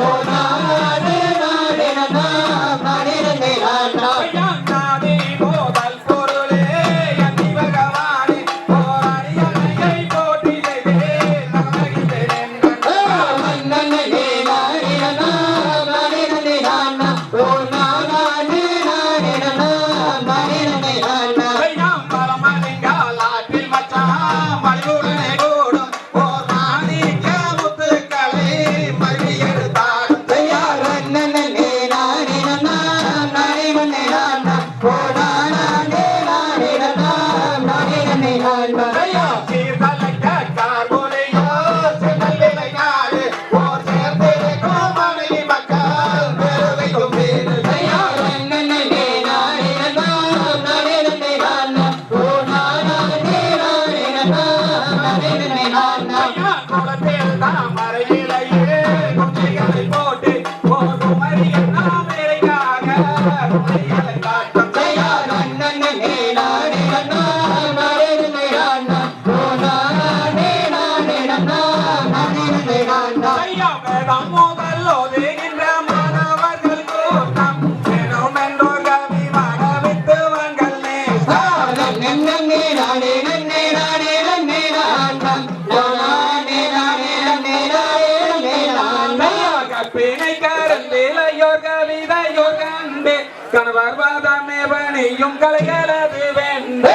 Oh, no. But I கண்டிலையோர் கவிதையோர் கண்டு கணவர் வாதமே பணியும் கலைகளது வேண்டு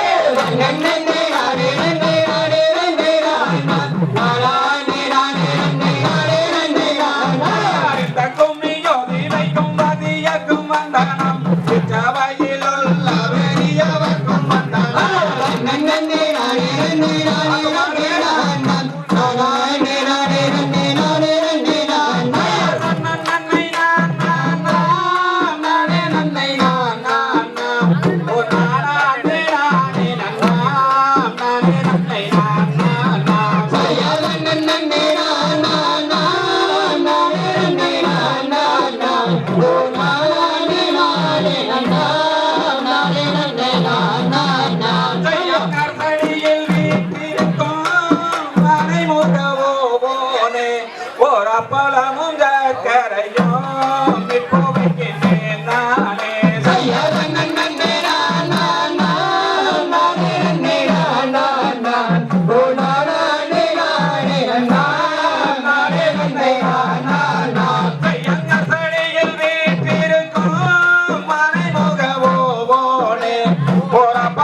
போறாப்பா.